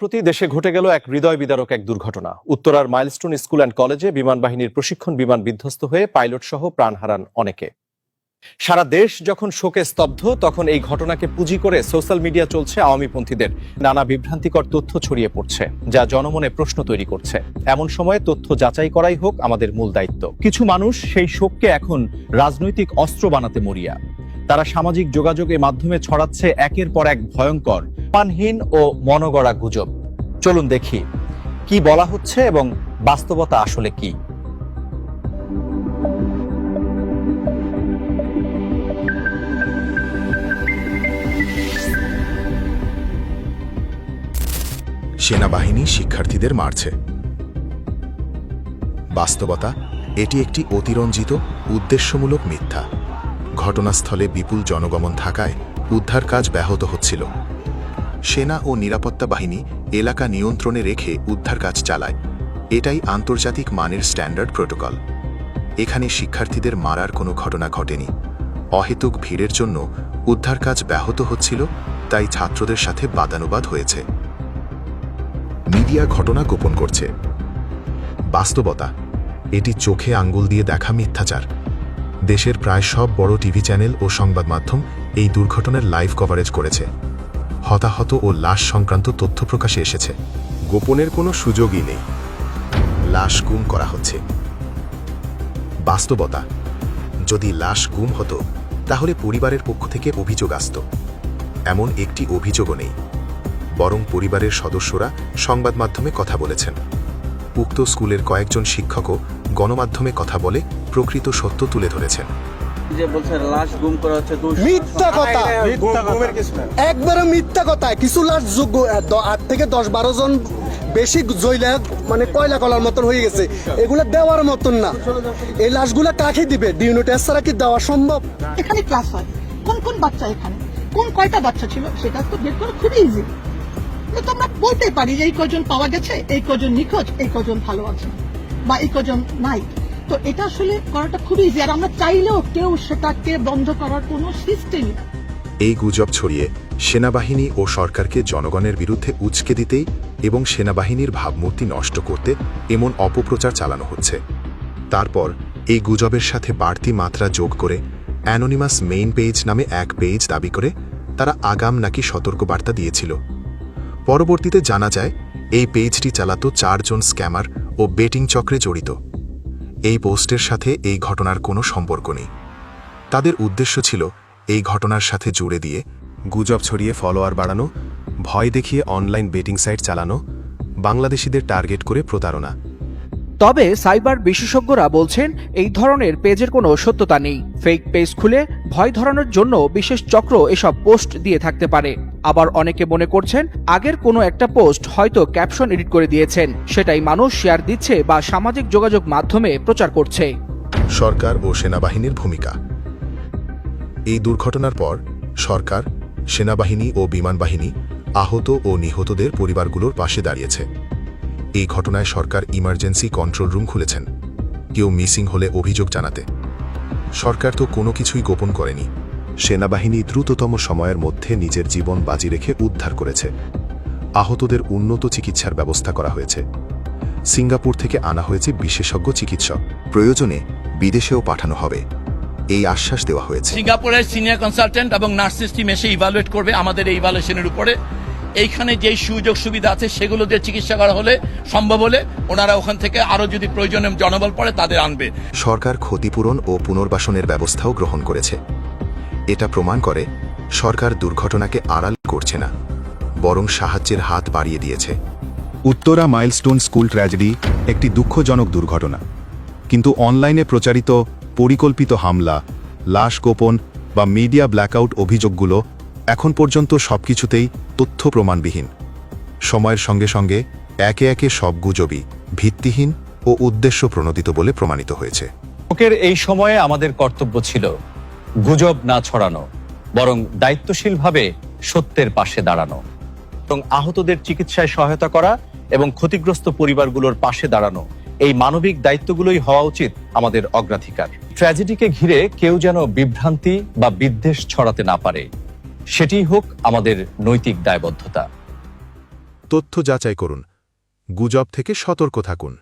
প্রতি দেশে ঘটে গেল এক হৃদয় বিদারক এক দুর্ঘটনা। উত্তরার মাইলস্টোন স্কুল অ্যান্ড কলেজে বিমান বাহিনীর প্রশিক্ষণ বিমান বিধ্বস্ত হয়ে পাইলট সহ প্রাণ হারান অনেকে। সারা দেশ যখন শোকে স্তব্ধ, তখন এই ঘটনাকে পুঁজি করে সোশ্যাল মিডিয়া চলছে আওয়ামীপন্থীদের। নানা বিভ্রান্তিকর তথ্য ছড়িয়ে পড়ছে, যা জনমনে প্রশ্ন তৈরি করছে। এমন সময়ে তথ্য যাচাই করাই হোক আমাদের মূল দায়িত্ব। কিছু মানুষ সেই শোককে এখন রাজনৈতিক অস্ত্র বানাতে মরিয়া। তারা সামাজিক যোগাযোগের মাধ্যমে ছড়াচ্ছে একের পর এক ভয়ঙ্কর পানহীন ও মনগড়া গুজব। চলুন দেখি, কি বলা হচ্ছে এবং বাস্তবতা আসলে কি? সেনাবাহিনী শিক্ষার্থীদের মারছে। বাস্তবতা, এটি একটি অতিরঞ্জিত, উদ্দেশ্যমূলক মিথ্যা। ঘটনাস্থলে বিপুল জনগমন থাকায় উদ্ধার কাজ ব্যাহত হচ্ছিল। সেনা ও নিরাপত্তা বাহিনী এলাকা নিয়ন্ত্রণে রেখে উদ্ধার কাজ চালায়। এটাই আন্তর্জাতিক মানের স্ট্যান্ডার্ড প্রোটোকল। এখানে শিক্ষার্থীদের মারার কোনো ঘটনা ঘটেনি। অহেতুক ভিড়ের জন্য উদ্ধার কাজ ব্যাহত হচ্ছিল, তাই ছাত্রদের সাথে বাদানুবাদ হয়েছে। মিডিয়া ঘটনা গোপন করছে। বাস্তবতা, এটি চোখে আঙ্গুল দিয়ে দেখা মিথ্যাচার। দেশের প্রায় সব বড় টিভি চ্যানেল ও সংবাদ মাধ্যম এই দুর্ঘটনার লাইভ কভারেজ করেছে। হতাহত ও লাশ সংক্রান্ত তথ্য প্রকাশে এসেছে। গোপনের কোনো সুযোগই নেই। লাশ গুম করা হচ্ছে। বাস্তবতা, যদি লাশ গুম হতো, তাহলে পরিবারের পক্ষ থেকে অভিযোগ আসত। এমন একটি অভিযোগও নেই। বরং পরিবারের সদস্যরা সংবাদ মাধ্যমে কথা বলেছেন। উক্ত স্কুলের কয়েকজন শিক্ষকও গণমাধ্যমে কথা বলে প্রকৃত সত্য তুলে ধরেছেন। যে বলছে লাশ গুম করা হচ্ছে মিথ্যা কথা। একবারে মিথ্যা কথা। কিছু লাশ যোগ্য আট থেকে দশ বারো জন বেশি জইলা মানে কয়লা কলার মতন হয়ে গেছে। এগুলো দেওয়ার মতন না। এই লাশগুলো কাকে দিবে? ডিউনো টেস্ট ছাড়া কি দেওয়া সম্ভব? এখানে ক্লাস হয়। কোন কোন বাচ্চা এখানে? কোন কয়টা বাচ্চা ছিল? সেটা তো বের করা খুবই ইজি তো আমরা বলতে পারি যে এই কজন পাওয়া গেছে এই কজন নিখোঁজ এই কজন ভালো আছে বা এই কজন নাই। তো এটা আসলে করাটা খুবই ইজি আর আমরা চাইলেও কেউ সেটাকে বন্ধ করার কোনো সিস্টেম এই গুজব ছড়িয়ে সেনাবাহিনী ও সরকারকে জনগণের বিরুদ্ধে উচকে দিতেই এবং সেনাবাহিনীর ভাবমূর্তি নষ্ট করতে এমন অপপ্রচার চালানো হচ্ছে। তারপর এই গুজবের সাথে বাড়তি মাত্রা যোগ করে অ্যানোনিমাস মেইন পেজ নামে এক পেজ দাবি করে তারা আগাম নাকি সতর্কবার্তা দিয়েছিল। পরবর্তীতে জানা যায়, এই পেজটি চালাত চারজন স্ক্যামার ও বেটিং চক্রে জড়িত। এই পোস্টের সাথে এই ঘটনার কোনো সম্পর্ক নেই। তাদের উদ্দেশ্য ছিল এই ঘটনার সাথে জুড়ে দিয়ে গুজব ছড়িয়ে ফলোয়ার বাড়ানো, ভয় দেখিয়ে অনলাইন বেটিং সাইট চালানো, বাংলাদেশিদের টার্গেট করে প্রতারণা। তবে সাইবার বিশেষজ্ঞরা বলছেন, এই ধরনের পেজের কোনো সত্যতা নেই। ফেক পেজ খুলে ভয় ধরানোর জন্য বিশেষ চক্র এসব পোস্ট দিয়ে থাকতে পারে। আবার অনেকে মনে করছেন, আগের কোনো একটা পোস্ট হয়তো ক্যাপশন এডিট করে দিয়েছেন। সেটাই মানুষ শেয়ার দিচ্ছে বা সামাজিক যোগাযোগ মাধ্যমে প্রচার করছে। সরকার ও সেনাবাহিনীর ভূমিকা। এই দুর্ঘটনার পর সরকার, সেনাবাহিনী ও বিমান বাহিনী আহত ও নিহতদের পরিবারগুলোর পাশে দাঁড়িয়েছে। এই ঘটনায় সরকার ইমার্জেন্সি কন্ট্রোল রুম খুলেছেন। কেউ মিসিং হলে অভিযোগ জানাতে। সরকার তো কোনো কিছুই গোপন করেনি। সেনাবাহিনী দ্রুততম সময়ের মধ্যে নিজের জীবন বাজি রেখে উদ্ধার করেছে। আহতদের উন্নত চিকিৎসার ব্যবস্থা করা হয়েছে। সিঙ্গাপুর থেকে আনা হয়েছে বিশেষজ্ঞ চিকিৎসক। প্রয়োজনে বিদেশেও পাঠানো হবে। এই আশ্বাস দেওয়া হয়েছে। সিঙ্গাপুরের সিনিয়র কনসালটেন্ট এবং নার্সিস টিম এসে ইভালুয়েট করবে আমাদের এই ইভালুয়েশনের উপরে। এইখানে যেই সুযোগ সুবিধা আছে সেগুলো দিয়ে চিকিৎসা করা হলে সম্ভব হলে ওনারা ওখান থেকে আরও যদি প্রয়োজনে জনবল পড়ে তাদের আনবে। সরকার ক্ষতিপূরণ ও পুনর্বাসনের ব্যবস্থাও গ্রহণ করেছে। এটা প্রমাণ করে সরকার দুর্ঘটনাকে আড়াল করছে না বরং সাহায্যের হাত বাড়িয়ে দিয়েছে। উত্তরা মাইলস্টোন স্কুল ট্র্যাজেডি একটি দুঃখজনক দুর্ঘটনা। কিন্তু অনলাইনে প্রচারিত পরিকল্পিত হামলা লাশ গোপন বা মিডিয়া ব্ল্যাকআউট অভিযোগগুলো এখন পর্যন্ত সবকিছুতেই তথ্য প্রমাণবিহীন। সময়ের সঙ্গে সঙ্গে একে একে সব গুজবই ভিত্তিহীন ও উদ্দেশ্য প্রণোদিত বলে প্রমাণিত হয়েছে। শোকের এই সময়ে আমাদের কর্তব্য ছিল গুজব না ছড়ানো, বরং দায়িত্বশীলভাবে সত্যের পাশে দাঁড়ানো এবং আহতদের চিকিৎসায় সহায়তা করা এবং ক্ষতিগ্রস্ত পরিবারগুলোর পাশে দাঁড়ানো। এই মানবিক দায়িত্বগুলোই হওয়া উচিত আমাদের অগ্রাধিকার। ট্র্যাজেডিকে ঘিরে কেউ যেন বিভ্রান্তি বা বিদ্বেষ ছড়াতে না পারে। সেটিই হোক আমাদের নৈতিক দায়বদ্ধতা। তথ্য যাচাই করুন। গুজব থেকে সতর্ক থাকুন।